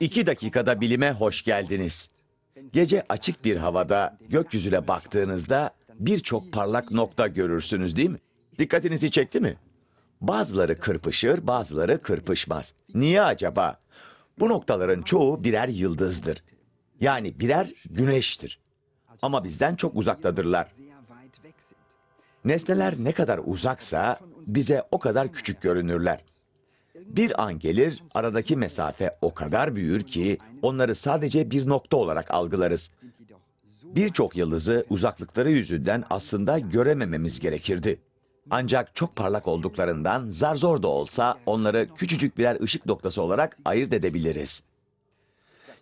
İki dakikada bilime hoş geldiniz. Gece açık bir havada gökyüzüne baktığınızda birçok parlak nokta görürsünüz değil mi? Dikkatinizi çekti mi? Bazıları kırpışır, bazıları kırpışmaz. Niye acaba? Bu noktaların çoğu birer yıldızdır. Yani birer güneştir. Ama bizden çok uzaktadırlar. Nesneler ne kadar uzaksa bize o kadar küçük görünürler. Bir an gelir aradaki mesafe o kadar büyür ki onları sadece bir nokta olarak algılarız. Birçok yıldızı uzaklıkları yüzünden aslında göremememiz gerekirdi. Ancak çok parlak olduklarından zar zor da olsa onları küçücük birer ışık noktası olarak ayırt edebiliriz.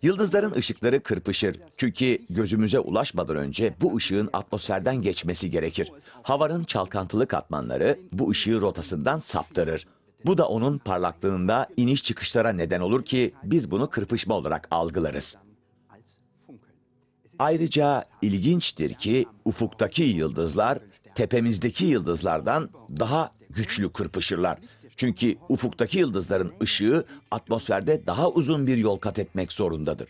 Yıldızların ışıkları kırpışır. Çünkü gözümüze ulaşmadan önce bu ışığın atmosferden geçmesi gerekir. Havanın çalkantılı katmanları bu ışığı rotasından saptırır. Bu da onun parlaklığında iniş çıkışlara neden olur ki biz bunu kırpışma olarak algılarız. Ayrıca ilginçtir ki ufuktaki yıldızlar tepemizdeki yıldızlardan daha güçlü kırpışırlar. Çünkü ufuktaki yıldızların ışığı atmosferde daha uzun bir yol kat etmek zorundadır.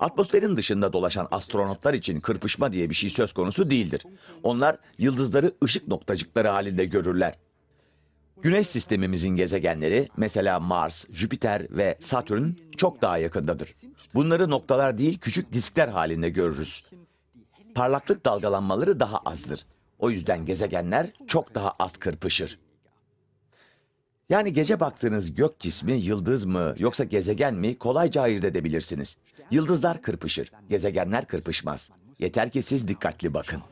Atmosferin dışında dolaşan astronotlar için kırpışma diye bir şey söz konusu değildir. Onlar yıldızları ışık noktacıkları halinde görürler. Güneş sistemimizin gezegenleri mesela Mars, Jüpiter ve Satürn çok daha yakındadır. Bunları noktalar değil küçük diskler halinde görürüz. Parlaklık dalgalanmaları daha azdır. O yüzden gezegenler çok daha az kırpışır. Yani gece baktığınız gök cismi yıldız mı yoksa gezegen mi kolayca ayırt edebilirsiniz. Yıldızlar kırpışır, gezegenler kırpışmaz. Yeter ki siz dikkatli bakın.